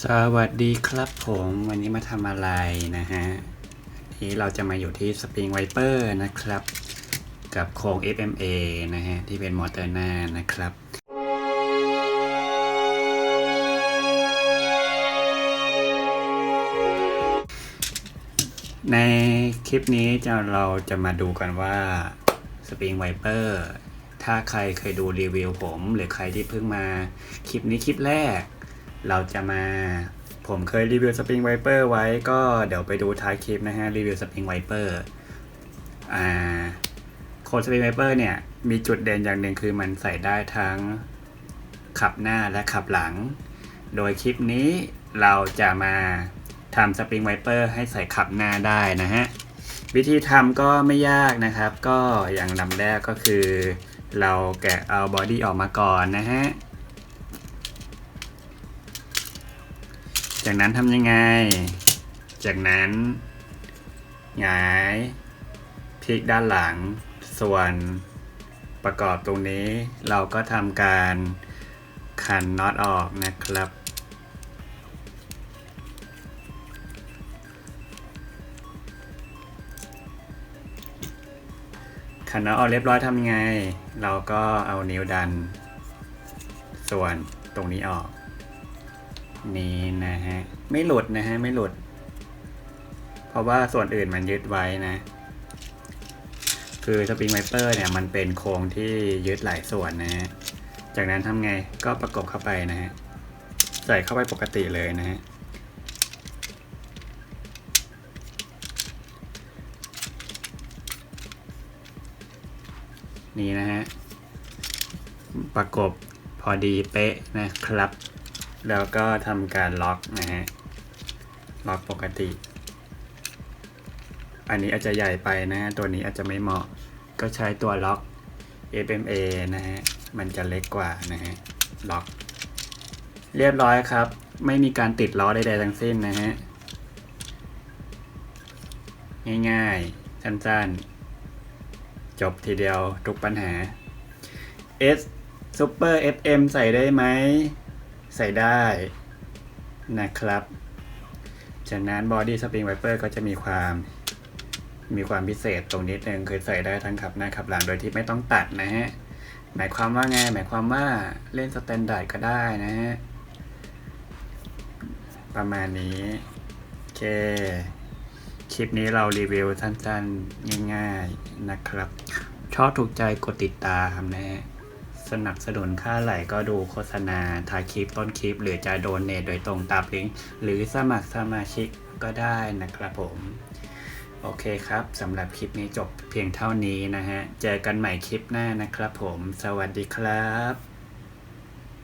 สวัสดีครับผมวันนี้มาทำอะไรนะฮะนี้เราจะมาอยู่ที่ Spring Viper นะครับ กับโครง FMA นะฮะ ที่เป็นมอเตอร์หน้านะครับในคลิปนี้จะเราจะมาดูกันว่า Spring Viper ถ้าใครเคยดูรีวิวผม หรือใครที่เพิ่งมาคลิปนี้คลิปแรก เราจะมาผมเคยรีวิว Spring Viper ไว้ก็เดี๋ยวไปดูท้ายคลิปนะฮะ รีวิว Spring Viper อ่าโค้ด Spring Viper เนี่ย มีจุดเด่นอย่างหนึ่งคือมันใส่ได้ทั้งขับหน้าและขับหลัง โดยคลิปนี้เราจะมาทำ Spring Viper ให้ใส่ขับหน้าได้นะฮะ วิธีทำก็ไม่ยากนะครับ ก็อย่างลำแรกก็คือ เราแกะเอาบอดี้ออกมาก่อนนะฮะ จากนั้นทำยังไง จากนั้นหงายพลิกด้านหลัง ส่วนประกอบตรงนี้เราก็ทำการขันน็อตออกนะครับ ขันน็อตออกเรียบร้อยทำยังไง เราก็เอานิ้วดัน ส่วนตรงนี้ออก นี้นะฮะ ไม่หลุดนะฮะ ไม่หลุด เพราะว่าส่วนอื่นมันยึดไว้นะ คือสปริงไวเปอร์เนี่ย มันเป็นโครงที่ยึดหลายส่วนนะฮะ จากนั้นทำไงก็ประกบเข้าไปนะฮะ ใส่เข้าไปปกติเลยนะฮะนี่นะฮะ ประกบพอดีเป๊ะนะครับ แล้วก็ทำการล็อกนะฮะ ล็อกปกติ อันนี้อาจจะใหญ่ไปนะฮะ ตัวนี้อาจจะไม่เหมาะ ก็ใช้ตัวล็อก FMA นะฮะ มันจะเล็กกว่านะฮะ ล็อก เรียบร้อยครับ ไม่มีการติดล้อใดๆทั้งสิ้นนะฮะ ง่ายๆสั้นๆ จบทีเดียวทุกปัญหา S Super FM ใส่ได้ไหม ใส่ได้นะครับ จากนั้น Body Spring Viper ก็จะมีความมีความพิเศษตรงนิดนึงคือใส่ได้ทั้งขับหน้าขับหลังโดยที่ไม่ต้องตัดนะฮะ หมายความว่าไง หมายความว่าเล่นสแตนดาร์ดก็ได้นะฮะ ประมาณนี้ โอเค คลิปนี้เรารีวิวสั้นๆ ง่ายๆนะครับ ชอบถูกใจกดติดตามนะฮะ สนับสนุนค่าไหลก็ดูโฆษณาท้ายคลิปต้นคลิป หรือจะโดนเนทโดยตรงตามลิงก์หรือสมัครสมาชิกก็ได้นะครับผม โอเคครับสำหรับคลิปนี้จบเพียงเท่านี้นะฮะ เจอกันใหม่คลิปหน้านะครับผม สวัสดีครับ